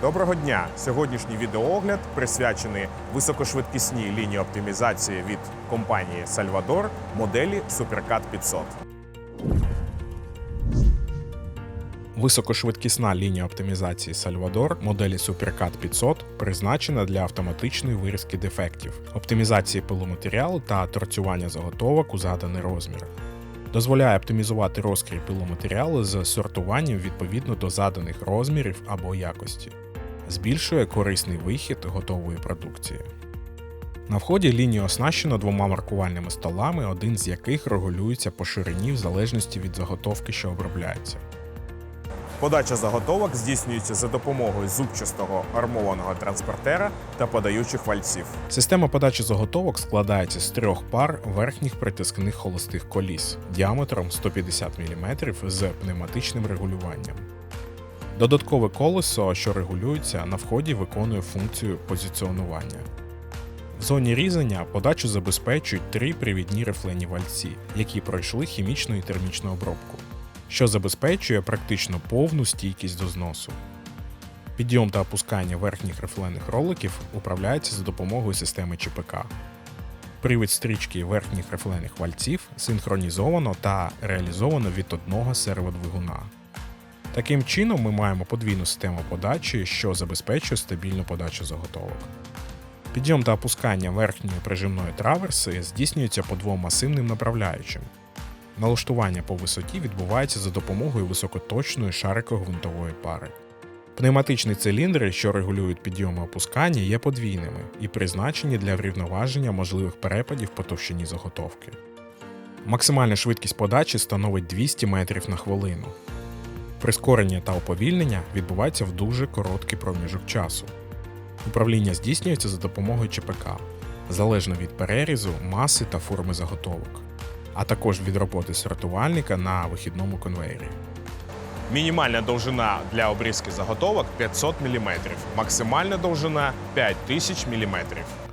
Доброго дня! Сьогоднішній відеоогляд присвячений високошвидкісній лінії оптимізації від компанії Salvador моделі Supercat 500. Високошвидкісна лінія оптимізації Salvador моделі SuperCAD 500 призначена для автоматичної вирізки дефектів, оптимізації пиломатеріалу та торцювання заготовок у заданий розмір. Дозволяє оптимізувати розкрій пиломатеріалу з сортуванням відповідно до заданих розмірів або якості, збільшує корисний вихід готової продукції. На вході лінія оснащена двома маркувальними столами, один з яких регулюється по ширині в залежності від заготовки, що обробляється. Подача заготовок здійснюється за допомогою зубчастого армованого транспортера та подаючих вальців. Система подачі заготовок складається з трьох пар верхніх притискних холостих коліс діаметром 150 мм з пневматичним регулюванням. Додаткове колесо, що регулюється, на вході виконує функцію позиціонування. В зоні різання подачу забезпечують три привідні рифлені вальці, які пройшли хімічну і термічну обробку що забезпечує практично повну стійкість до зносу. Підйом та опускання верхніх рифлених роликів управляється за допомогою системи ЧПК. Привід стрічки верхніх рифлених вальців синхронізовано та реалізовано від одного серводвигуна. Таким чином, ми маємо подвійну систему подачі, що забезпечує стабільну подачу заготовок. Підйом та опускання верхньої прижимної траверси здійснюється по двом масивним направляючим, Налаштування по висоті відбувається за допомогою високоточної шарико-гвинтової пари. Пневматичні циліндри, що регулюють підйоми опускання, є подвійними і призначені для врівноваження можливих перепадів по товщині заготовки. Максимальна швидкість подачі становить 200 метрів на хвилину. Прискорення та уповільнення відбувається в дуже короткий проміжок часу. Управління здійснюється за допомогою ЧПК, залежно від перерізу, маси та форми заготовок а також від роботи сортувальника на вихідному конвейері. Мінімальна довжина для обрізки заготовок 500 мм, максимальна довжина 5000 мм.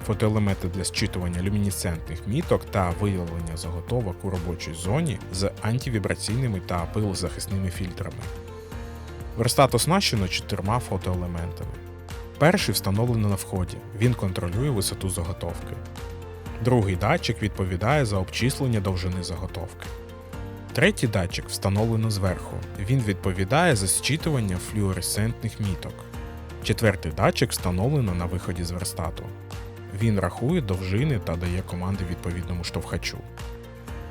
Фотоелементи для зчитування люмінесцентних міток та виявлення заготовок у робочій зоні з антивібраційними та пилозахисними фільтрами. Верстат оснащено чотирма фотоелементами. Перший встановлено на вході. Він контролює висоту заготовки. Другий датчик відповідає за обчислення довжини заготовки. Третій датчик встановлено зверху. Він відповідає за зчитування флюоресцентних міток. Четвертий датчик встановлено на виході з верстату. Він рахує довжини та дає команди відповідному штовхачу.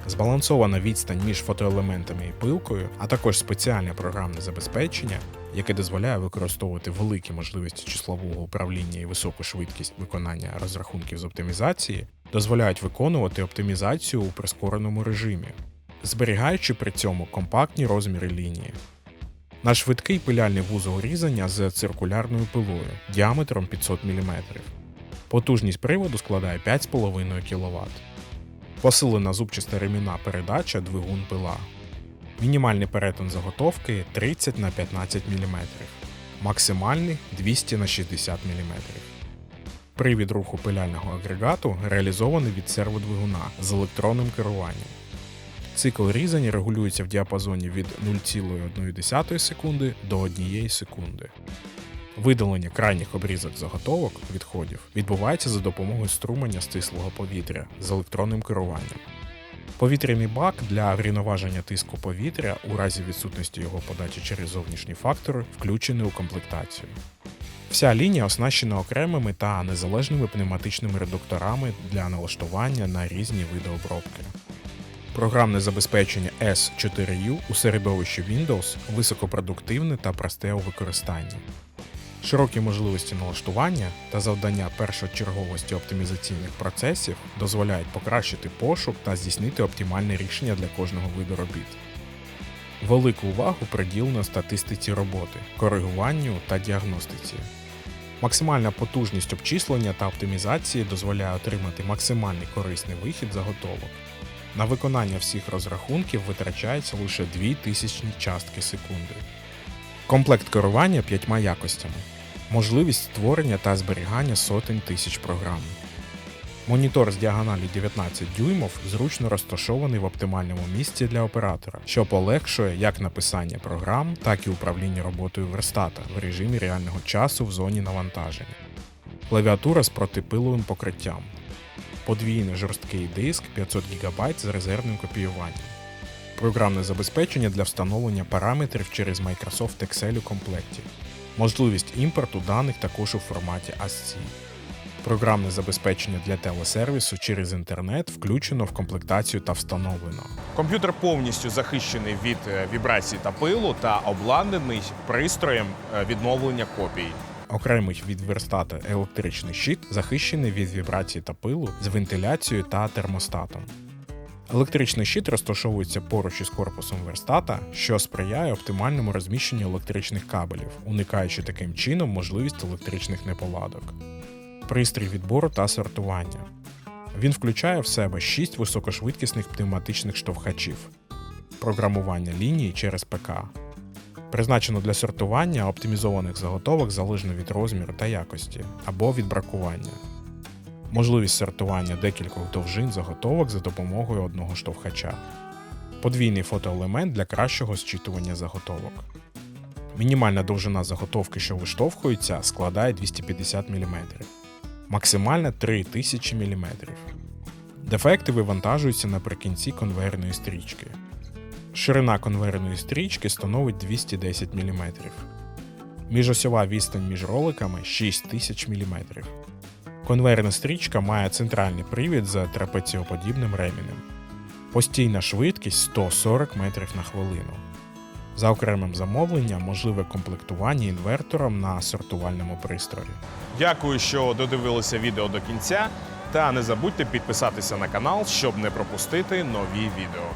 Збалансована відстань між фотоелементами і пилкою, а також спеціальне програмне забезпечення, яке дозволяє використовувати великі можливості числового управління і високу швидкість виконання розрахунків з оптимізації, дозволяють виконувати оптимізацію у прискореному режимі, зберігаючи при цьому компактні розміри лінії. На швидкий пиляльний вузол різання з циркулярною пилою діаметром 500 мм. Потужність приводу складає 5,5 кВт. Посилена зубчаста ремінна передача двигун пила. Мінімальний перетин заготовки 30 на 15 мм. Максимальний 200 на 60 мм. Привід руху пиляльного агрегату реалізований від серводвигуна з електронним керуванням. Цикл різання регулюється в діапазоні від 0,1 секунди до 1 секунди. Видалення крайніх обрізок заготовок відходів відбувається за допомогою струмення стислого повітря з електронним керуванням. Повітряний бак для врівноваження тиску повітря у разі відсутності його подачі через зовнішні фактори включений у комплектацію. Вся лінія оснащена окремими та незалежними пневматичними редукторами для налаштування на різні види обробки. Програмне забезпечення S4U у середовищі Windows високопродуктивне та просте у використанні. Широкі можливості налаштування та завдання першочерговості оптимізаційних процесів дозволяють покращити пошук та здійснити оптимальне рішення для кожного виду робіт. Велику увагу приділено статистиці роботи, коригуванню та діагностиці. Максимальна потужність обчислення та оптимізації дозволяє отримати максимальний корисний вихід заготовок. На виконання всіх розрахунків витрачається лише 2000 частки секунди. Комплект керування п'ятьма якостями, можливість створення та зберігання сотень тисяч програм, Монітор з діагоналю 19 дюймов зручно розташований в оптимальному місці для оператора, що полегшує як написання програм, так і управління роботою верстата в режимі реального часу в зоні навантаження. Клавіатура з протипиловим покриттям. Подвійний жорсткий диск 500 ГБ з резервним копіюванням. Програмне забезпечення для встановлення параметрів через Microsoft Excel у комплекті. Можливість імпорту даних також у форматі ASCII. Програмне забезпечення для телесервісу через інтернет включено в комплектацію та встановлено. Комп'ютер повністю захищений від е, вібрацій та пилу та обладнаний пристроєм е, відновлення копій. Окремий від верстата електричний щит захищений від вібрацій та пилу з вентиляцією та термостатом. Електричний щит розташовується поруч із корпусом верстата, що сприяє оптимальному розміщенню електричних кабелів, уникаючи таким чином можливість електричних неполадок. Пристрій відбору та сортування. Він включає в себе 6 високошвидкісних пневматичних штовхачів, програмування лінії через ПК, призначено для сортування оптимізованих заготовок залежно від розміру та якості або від бракування. Можливість сортування декількох довжин заготовок за допомогою одного штовхача. Подвійний фотоелемент для кращого зчитування заготовок. Мінімальна довжина заготовки, що виштовхується, складає 250 мм. Максимальна 3000 мм. Дефекти вивантажуються наприкінці конвейерної стрічки. Ширина конвейерної стрічки становить 210 мм. Міжосьова відстань між роликами 6000 мм. Конвейерна стрічка має центральний привід з трапеціоподібним ременем. Постійна швидкість 140 метрів на хвилину. За окремим замовленням можливе комплектування інвертором на сортувальному пристрої. Дякую, що додивилися відео до кінця. Та не забудьте підписатися на канал, щоб не пропустити нові відео.